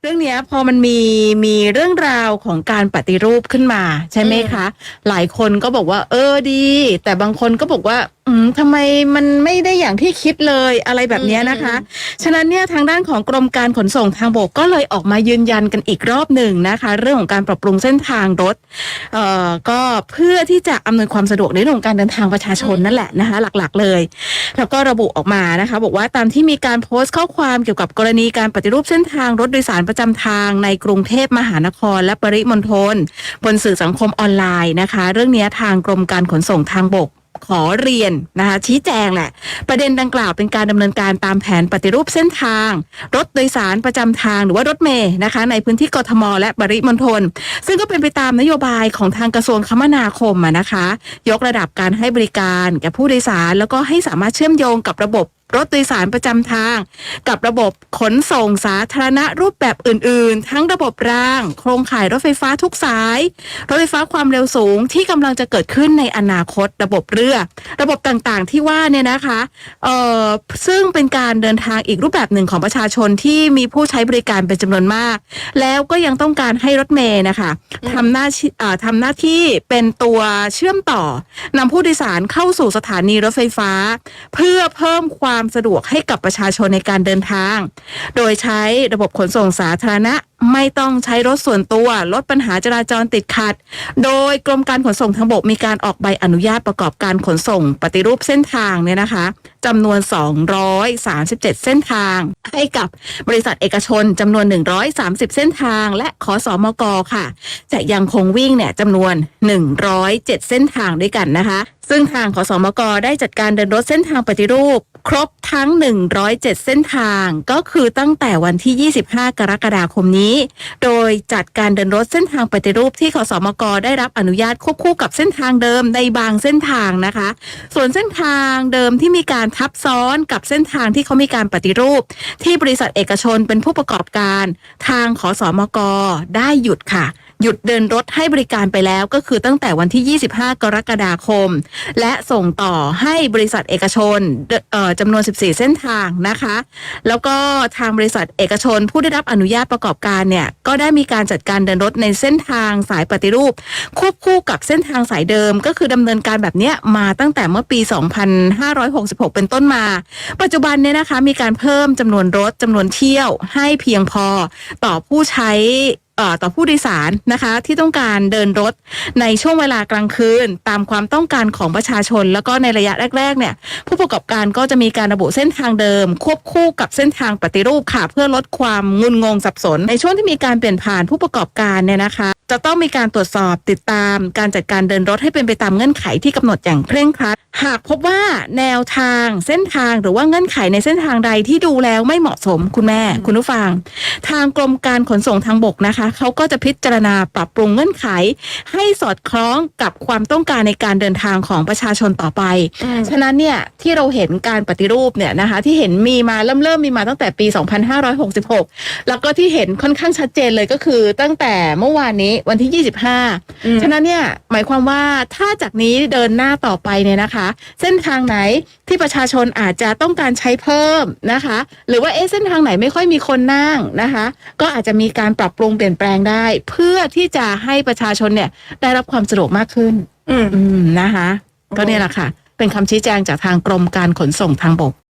เรื่องนี้พอมันมีมีเรื่องราวของการปฏิรูปขึ้นมา ใช่ไหมคะ หลายคนก็บอกว่า เออดี แต่บางคนก็บอกว่าอืมทำไมมันไม่ได้อย่างที่คิดเลยอะไรแบบเนี้ยนะคะ ฉะนั้นเนี่ยทางด้านของกรมการขนส่งทางบกก็เลยออกมายืนยันกันอีกรอบหนึ่งนะคะ เรื่องของการปรับปรุงเส้นทางรถเอ่อก็เพื่อที่จะอำนวยความสะดวกในเรื่องของการเดินทางประชาชนนั่นแหละนะคะ หลักๆเลย แล้วก็ระบุออกมานะคะ บอกว่าตามที่มีการโพสต์ข้อความเกี่ยวกับกรณีการปฏิรูปเส้นทางรถโดยสารประจำทางในกรุงเทพมหานคร และปริมณฑลบนสื่อสังคมออนไลน์นะคะ เรื่องนี้ทางกรมการขนส่งทางบก ขอเรียนนะคะชี้แจงแหละ ประเด็นดังกล่าวเป็นการดำเนินการตามแผนปฏิรูปเส้นทาง รถโดยสารประจำทางหรือว่ารถเมย์นะคะ ในพื้นที่กทม และบริมณฑลซึ่งก็เป็นไปตามนโยบายของทางกระทรวงคมนาคมนะคะ ยกระดับการให้บริการแก่ผู้โดยสาร แล้วก็ให้สามารถเชื่อมโยงกับระบบ รถโดยสารประจำทาง กับระบบขนส่งสาธารณะรูปแบบอื่น ๆ ทั้งระบบราง โครงข่ายรถไฟฟ้าทุกสาย รถไฟฟ้าความเร็วสูงที่กำลังจะเกิดขึ้นในอนาคต ระบบเรือ ระบบต่างๆ ที่ว่าเนี่ยนะคะเอ่อซึ่งเป็นการเดินทางอีกรูปแบบหนึ่งของประชาชนที่มีผู้ใช้บริการเป็นจำนวนมาก แล้วก็ยังต้องการให้รถเมย์นะคะทำหน้าที่เอ่อทำหน้าที่เป็นตัวเชื่อมต่อนำผู้โดยสารเข้าสู่สถานีรถไฟฟ้า เพื่อเพิ่มความความสะดวกให้กับประชาชนในการเดินทาง โดยใช้ระบบขนส่งสาธารณะ ไม่ต้องใช้รถส่วนตัว ลดปัญหาจราจรติดขัด โดยกรมการขนส่งทางบกมีการออกใบอนุญาตประกอบการขนส่งปฏิรูปเส้นทางเนี่ยนะคะจำนวน 237 เส้นทาง ให้กับบริษัทเอกชนจำนวน 130 เส้นทาง และขอสอมกค่ะ จะยังคงวิ่งเนี่ยจำนวน 107 เส้นทางด้วยกันนะคะ ซึ่งทางขอสอมกได้จัดการเดินรถเส้นทางปฏิรูป ครบทั้ง 107 เส้นทาง ก็คือตั้งแต่วันที่ 25 กรกฎาคมนี้โดยจัดการเดินรถเส้นทางปฏิรูปที่ขอสอมกได้รับอนุญาตควบคู่กับเส้นทางเดิมในบางเส้นทางนะคะ ส่วนเส้นทางเดิมที่มีการทับซ้อนกับเส้นทางที่เขามีการปฏิรูป ที่บริษัทเอกชนเป็นผู้ประกอบการ ทางขอสอมกได้หยุดค่ะ หยุดเดินรถให้บริการไปแล้วก็คือตั้งแต่วันที่ 25 กรกฎาคม และส่งต่อให้บริษัทเอกชนจำนวน 14 เส้นทางนะคะ แล้วก็ทางบริษัทเอกชนผู้ได้รับอนุญาตประกอบการเนี่ยก็ได้มีการจัดการเดินรถในเส้นทางสายปฏิรูป ควบคู่กับเส้นทางสายเดิม ก็คือดำเนินการแบบนี้มาตั้งแต่เมื่อปี 2566 เป็นต้นมา ปัจจุบันเนี่ยนะคะมีการเพิ่มจำนวนรถจำนวนเที่ยวให้เพียงพอต่อผู้ใช้ ต่อผู้โดยสารนะคะที่ต้องการเดินรถในช่วงเวลากลางคืน ตามความต้องการของประชาชน แล้วก็ในระยะแรกๆเนี่ยผู้ประกอบการก็จะมีการระบุเส้นทางเดิม ควบคู่กับเส้นทางปฏิรูปค่ะ เพื่อลดความงุนงงสับสน ในช่วงที่มีการเปลี่ยนผ่านผู้ประกอบการเนี่ยนะคะ จะต้องมีการตรวจสอบติดตามการจัดการเดินรถให้เป็นไปตามเงื่อนไขที่กำหนดอย่างเคร่งครัด หากพบว่าแนวทางเส้นทางหรือว่าเงื่อนไขในเส้นทางใดที่ดูแล้วไม่เหมาะสมคุณแม่ คุณผู้ฟัง ทางกรมการขนส่งทางบกนะคะเขาก็จะพิจารณาปรับปรุงเงื่อนไข ให้สอดคล้องกับความต้องการในการเดินทางของประชาชนต่อไป ฉะนั้นเนี่ยที่เราเห็นการปฏิรูปเนี่ยนะคะ ที่เห็นมีมาเริ่มเริ่มมีมาตั้งแต่ปี 2566 แล้วก็ที่เห็นค่อนข้างชัดเจนเลยก็คือตั้งแต่เมื่อวานนี้วันที่ 25 ฉะนั้นเนี่ยหมายความว่าถ้าจากนี้เดินหน้าต่อไปเนี่ยนะคะ เส้นทางไหนที่ประชาชนอาจจะต้องการใช้เพิ่มนะคะ หรือว่าเอ๊ะเส้นทางไหนไม่ค่อยมีคนนั่งนะคะ ก็อาจจะมีการปรับปรุงเปลี่ยนแปลงได้ เพื่อที่จะให้ประชาชนเนี่ยได้รับความสะดวกมากขึ้น อืมอืมนะคะ ก็เนี่ยแหละค่ะ เป็นคำชี้แจงจากทางกรมการขนส่งทางบก